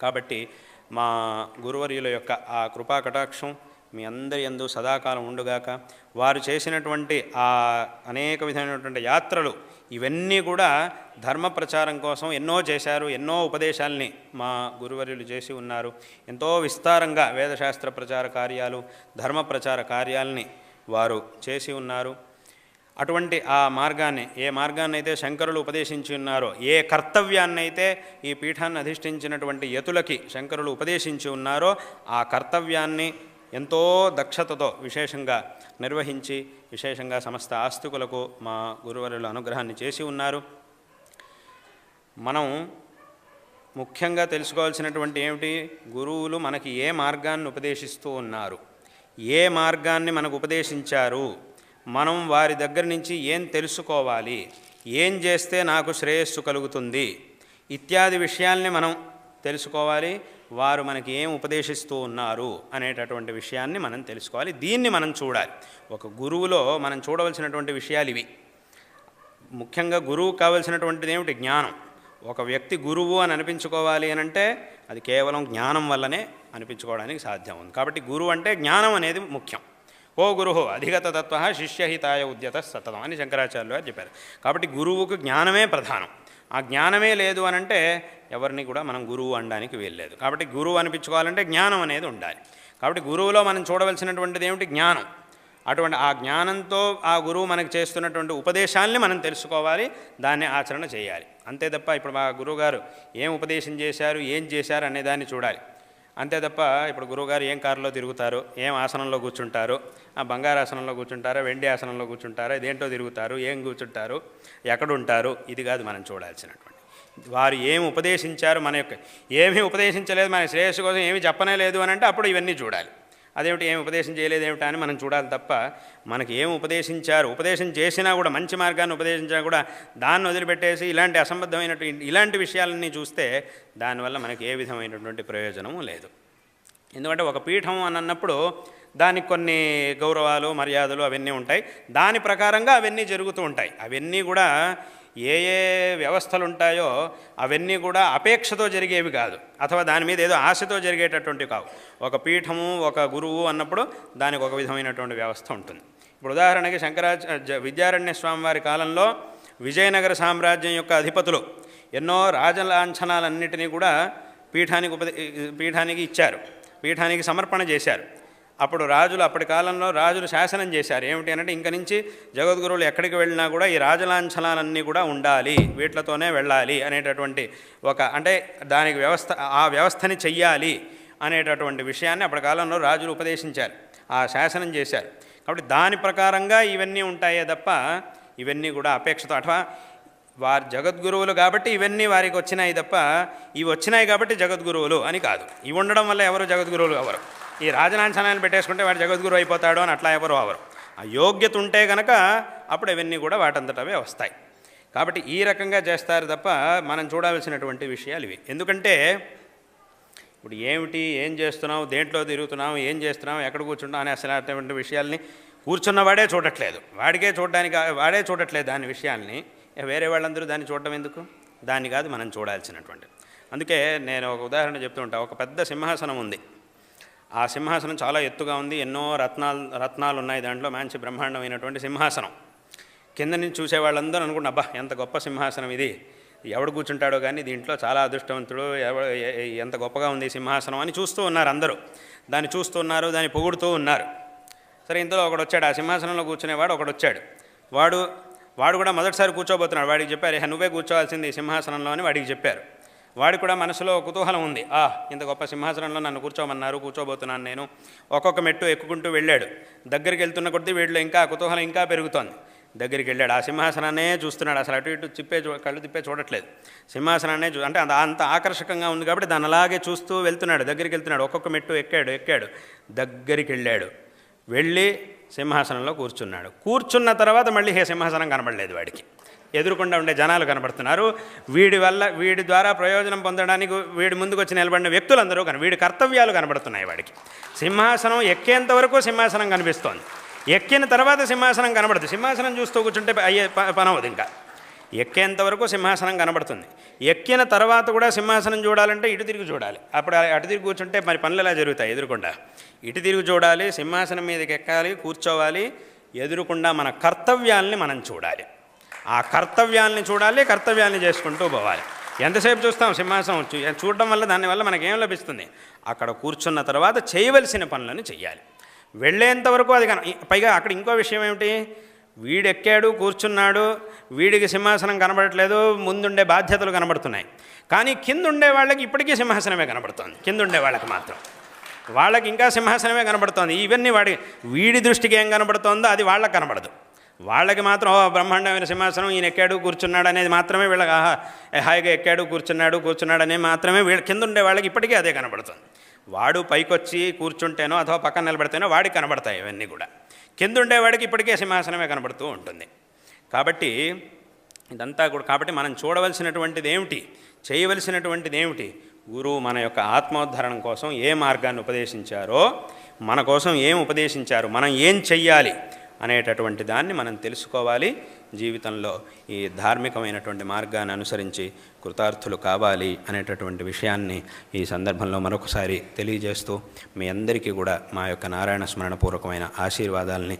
కాబట్టి మా గురువర్యుల యొక్క ఆ కృపా కటాక్షం మీ అందరి ఎందు సదాకాలం ఉండుగాక. వారు చేసినటువంటి ఆ అనేక విధమైనటువంటి యాత్రలు ఇవన్నీ కూడా ధర్మ ప్రచారం కోసం ఎన్నో చేశారు ఎన్నో ఉపదేశాల్ని మా గురువర్యులు చేసి ఉన్నారు. ఎంతో విస్తారంగా వేదశాస్త్ర ప్రచార కార్యాలు ధర్మ ప్రచార కార్యాలని వారు చేసి ఉన్నారు. అటువంటి ఆ మార్గాన్ని ఏ మార్గాన్ని అయితే శంకరులు ఉపదేశించి ఉన్నారో ఏ కర్తవ్యాన్నైతే ఈ పీఠాన్ని అధిష్ఠించినటువంటి యతులకి శంకరులు ఉపదేశించి ఉన్నారో ఆ కర్తవ్యాన్ని ఎంతో దక్షతతో విశేషంగా నిర్వహించి విశేషంగా సమస్త ఆస్తికులకు మా గురువరుల అనుగ్రహాన్ని చేసి ఉన్నారు. మనం ముఖ్యంగా తెలుసుకోవాల్సినటువంటి ఏమిటి? గురువులు మనకి ఏ మార్గాన్ని ఉపదేశిస్తూ ఉన్నారు? ఏ మార్గాన్ని మనకు ఉపదేశించారు? మనం వారి దగ్గర నుంచి ఏం తెలుసుకోవాలి? ఏం చేస్తే నాకు శ్రేయస్సు కలుగుతుంది? ఇత్యాది విషయాల్ని మనం తెలుసుకోవాలి. వారు మనకి ఏం ఉపదేశిస్తూ ఉన్నారు అనేటటువంటి విషయాన్ని మనం తెలుసుకోవాలి. దీన్ని మనం చూడాలి. ఒక గురువులో మనం చూడవలసినటువంటి విషయాలు ఇవి. ముఖ్యంగా గురువు కావలసినటువంటిది ఏమిటి? జ్ఞానం. ఒక వ్యక్తి గురువు అని అనిపించుకోవాలి అని అంటే అది కేవలం జ్ఞానం వల్లనే అనిపించుకోవడానికి సాధ్యం ఉంది కాబట్టి గురువు అంటే జ్ఞానం అనేది ముఖ్యం. ఓ గురు అధిగత తత్వ శిష్యహితాయ ఉద్యత సతతం అని శంకరాచార్యులు గారు చెప్పారు. కాబట్టి గురువుకు జ్ఞానమే ప్రధానం. ఆ జ్ఞానమే లేదు అని అంటే ఎవరిని కూడా మనం గురువు అనడానికి వీల్లేదు. కాబట్టి గురువు అనిపించుకోవాలంటే జ్ఞానం అనేది ఉండాలి. కాబట్టి గురువులో మనం చూడవలసినటువంటిది ఏమిటి? జ్ఞానం. అటువంటి ఆ జ్ఞానంతో ఆ గురువు మనకు చేస్తున్నటువంటి ఉపదేశాల్ని మనం తెలుసుకోవాలి దాన్ని ఆచరణ చేయాలి. అంతే తప్ప ఇప్పుడు మా గురువుగారు ఏం ఉపదేశం చేశారు ఏం చేశారు అనే దాన్ని చూడాలి. అంతే తప్ప ఇప్పుడు గురువుగారు ఏం కారులో తిరుగుతారు? ఏం ఆసనంలో కూర్చుంటారు? ఆ బంగారు ఆసనంలో కూర్చుంటారా? వెండి ఆసనంలో కూర్చుంటారా? ఇదేంటో తిరుగుతారు? ఏం కూర్చుంటారు? ఎక్కడుంటారు? ఇది కాదు మనం చూడాల్సినటువంటి. వారు ఏమి ఉపదేశించారు మన యొక్క ఏమీ ఉపదేశించలేదు మన శ్రేయస్సు కోసం ఏమి చెప్పనే లేదు అని అంటే అప్పుడు ఇవన్నీ చూడాలి. అదేమిటి ఏమి ఉపదేశం చేయలేదేమిటా అని మనం చూడాలి తప్ప మనకి ఏం ఉపదేశించారు? ఉపదేశం చేసినా కూడా మంచి మార్గాన్ని ఉపదేశించినా కూడా దాన్ని వదిలిపెట్టేసి ఇలాంటి అసంబద్ధమైనటువంటి ఇలాంటి విషయాలన్నీ చూస్తే దానివల్ల మనకి ఏ విధమైనటువంటి ప్రయోజనము లేదు. ఎందుకంటే ఒక పీఠం అని అన్నప్పుడు దానికి కొన్ని గౌరవాలు మర్యాదలు అవన్నీ ఉంటాయి. దాని ప్రకారంగా అవన్నీ జరుగుతూ ఉంటాయి. అవన్నీ కూడా ఏ ఏ వ్యవస్థలు ఉంటాయో అవన్నీ కూడా అపేక్షతో జరిగేవి కాదు. అథవా దాని మీద ఏదో ఆశతో జరిగేటటువంటివి కావు. ఒక పీఠము ఒక గురువు అన్నప్పుడు దానికి ఒక విధమైనటువంటి వ్యవస్థ ఉంటుంది. ఇప్పుడు ఉదాహరణకి శంకరాచ విద్యారణ్య స్వామి వారి కాలంలో విజయనగర సామ్రాజ్యం యొక్క అధిపతులు ఎన్నో రాజలాంఛనాలన్నిటినీ కూడా పీఠానికి ఉపదే పీఠానికి ఇచ్చారు. పీఠానికి సమర్పణ చేశారు. అప్పుడు రాజులు అప్పటి కాలంలో రాజులు శాసనం చేశారు. ఏమిటి అంటే ఇంక నుంచి జగద్గురువులు ఎక్కడికి వెళ్ళినా కూడా ఈ రాజలాంఛనాలన్నీ కూడా ఉండాలి వీటితోనే వెళ్ళాలి అనేటటువంటి ఒక అంటే దానికి వ్యవస్థ ఆ వ్యవస్థని చెయ్యాలి అనేటటువంటి విషయాన్ని అప్పటి కాలంలో రాజులు ఉపదేశించారు. ఆ శాసనం చేశారు. కాబట్టి దాని ప్రకారంగా ఇవన్నీ ఉంటాయే తప్ప ఇవన్నీ కూడా అపేక్షతో అథవా వారి జగద్గురువులు కాబట్టి ఇవన్నీ వారికి వచ్చినాయి తప్ప ఇవి వచ్చినాయి కాబట్టి జగద్గురువులు అని కాదు. ఇవి ఉండడం వల్ల ఎవరు జగద్గురువులు? ఎవరు? ఈ రాజలాంఛనాన్ని పెట్టేసుకుంటే వాడు జగద్గురు అయిపోతాడు అని అట్లా ఎవరు అవరు. ఆ యోగ్యత ఉంటే కనుక అప్పుడు ఇవన్నీ కూడా వాటంతటవే వస్తాయి. కాబట్టి ఈ రకంగా చేస్తారు తప్ప మనం చూడాల్సినటువంటి విషయాలు ఇవి. ఎందుకంటే ఇప్పుడు ఏమిటి ఏం చేస్తున్నావు దేంట్లో తిరుగుతున్నావు ఏం చేస్తున్నావు ఎక్కడ కూర్చున్నావు అనే అసలు అటువంటి విషయాల్ని కూర్చున్నవాడే చూడట్లేదు. వాడికే చూడడానికి వాడే చూడట్లేదు దాని విషయాల్ని. వేరే వాళ్ళందరూ దాన్ని చూడటం ఎందుకు? దాన్ని కాదు మనం చూడాల్సినటువంటి. అందుకే నేను ఒక ఉదాహరణ చెప్తూ ఉంటాను ఒక పెద్ద సింహాసనం ఉంది. ఆ సింహాసనం చాలా ఎత్తుగా ఉంది. ఎన్నో రత్నాలు రత్నాలు ఉన్నాయి దాంట్లో. మంచి బ్రహ్మాండమైనటువంటి సింహాసనం. కింద నుంచి చూసేవాళ్ళందరూ అనుకుంటున్నా అబ్బా ఎంత గొప్ప సింహాసనం ఇది. ఎవడు కూర్చుంటాడో కానీ దీంట్లో చాలా అదృష్టవంతుడు ఎవడు ఎంత గొప్పగా ఉంది సింహాసనం అని చూస్తూ ఉన్నారు అందరూ. దాన్ని చూస్తూ ఉన్నారు దాన్ని పొగుడుతూ ఉన్నారు. సరే ఇంతలో ఒకడు వచ్చాడు. ఆ సింహాసనంలో కూర్చునేవాడు ఒకడు వచ్చాడు. వాడు వాడు కూడా మొదటిసారి కూర్చోబోతున్నాడు. వాడికి చెప్పారు "ఏ, నువ్వే కూర్చోవాల్సింది ఈ సింహాసనంలో అని వాడికి చెప్పారు. వాడి కూడా మనసులో కుతూహలం ఉంది. ఆ ఇంత గొప్ప సింహాసనంలో నన్ను కూర్చోమన్నారు కూర్చోబోతున్నాను నేను. ఒక్కొక్క మెట్టు ఎక్కుకుంటూ వెళ్ళాడు. దగ్గరికి వెళ్తున్న కొద్దీ వీడిలో ఇంకా కుతూహలం ఇంకా పెరుగుతోంది. దగ్గరికి వెళ్ళాడు. ఆ సింహాసనాన్నే చూస్తున్నాడు. అసలు అటు ఇటు తిప్పే చూ కళ్ళు తిప్పే చూడట్లేదు. సింహాసనాన్నే చూ అంటే అంత అంత ఆకర్షకంగా ఉంది కాబట్టి దాని అలాగే చూస్తూ వెళ్తున్నాడు. దగ్గరికి వెళ్తున్నాడు. ఒక్కొక్క మెట్టు ఎక్కాడు ఎక్కాడు. దగ్గరికి వెళ్ళాడు. వెళ్ళి సింహాసనంలో కూర్చున్నాడు. కూర్చున్న తర్వాత మళ్ళీ హే సింహాసనం కనబడలేదు వాడికి. ఎదురుకుండా ఉండే జనాలు కనబడుతున్నారు. వీడి వల్ల వీడి ద్వారా ప్రయోజనం పొందడానికి వీడి ముందుకు వచ్చి నిలబడిన వ్యక్తులందరూ కన వీడి కర్తవ్యాలు కనబడుతున్నాయి వాడికి. సింహాసనం ఎక్కేంత వరకు సింహాసనం కనిపిస్తోంది. ఎక్కిన తర్వాత సింహాసనం కనబడదు. సింహాసనం చూస్తూ కూర్చుంటే అయ్యే ప- ఇంకా. ఎక్కేంత వరకు సింహాసనం కనబడుతుంది. ఎక్కిన తర్వాత కూడా సింహాసనం చూడాలంటే ఇటు తిరిగి చూడాలి. అప్పుడు అటు తిరిగి కూర్చుంటే మరి పనులు ఎలా జరుగుతాయి ఎదురుకుండా? ఇటు తిరిగి చూడాలి సింహాసనం మీదకి ఎక్కాలి కూర్చోవాలి ఎదురుకుండా మన కర్తవ్యాల్ని మనం చూడాలి. ఆ కర్తవ్యాల్ని చూడాలి కర్తవ్యాల్ని చేసుకుంటూ పోవాలి. ఎంతసేపు చూస్తాం సింహాసనం చూ- చూడడం వల్ల దానివల్ల మనకేం లభిస్తుంది? అక్కడ కూర్చున్న తర్వాత చేయవలసిన పనులను చేయాలి వెళ్ళేంత వరకు అది కన పైగా అక్కడ ఇంకో విషయం ఏమిటి? వీడెక్కాడు కూర్చున్నాడు వీడికి సింహాసనం కనబడట్లేదు ముందుండే బాధ్యతలు కనబడుతున్నాయి. కానీ కింద ఉండే వాళ్ళకి ఇప్పటికీ సింహాసనమే కనబడుతుంది. కింద ఉండే వాళ్ళకి మాత్రం. వాళ్ళకి ఇంకా సింహాసనమే కనబడుతోంది. ఇవన్నీ వాడి వీడి దృష్టికి ఏం కనబడుతోందో అది వాళ్ళకి కనబడదు. వాళ్ళకి మాత్రం ఓ బ్రహ్మాండమైన సింహాసనం ఈయన ఎక్కాడు కూర్చున్నాడు అనేది మాత్రమే వీళ్ళకి ఆహా హాయిగా ఎక్కాడు కూర్చున్నాడు కూర్చున్నాడు అనేది మాత్రమే వీళ్ళ కింద ఉండే వాళ్ళకి ఇప్పటికీ అదే కనబడుతుంది. వాడు పైకొచ్చి కూర్చుంటేనో అథవా పక్కన నిలబడితేనో వాడికి కనబడతాయి ఇవన్నీ కూడా. కింద ఉండేవాడికి ఇప్పటికే సింహాసనమే కనబడుతూ ఉంటుంది. కాబట్టి ఇదంతా కూడా కాబట్టి మనం చూడవలసినటువంటిది ఏమిటి? చేయవలసినటువంటిది ఏమిటి? గురువు మన యొక్క ఆత్మోద్ధరణ కోసం ఏ మార్గాన్ని ఉపదేశించారో మన కోసం ఏం ఉపదేశించారు మనం ఏం చెయ్యాలి అనేటటువంటి దాన్ని మనం తెలుసుకోవాలి. జీవితంలో ఈ ధార్మికమైనటువంటి మార్గాన్ని అనుసరించి కృతార్థులు కావాలి అనేటటువంటి విషయాన్ని ఈ సందర్భంలో మరొకసారి తెలియజేస్తూ మీ అందరికీ కూడా మా యొక్క నారాయణ స్మరణపూర్వకమైన ఆశీర్వాదాలని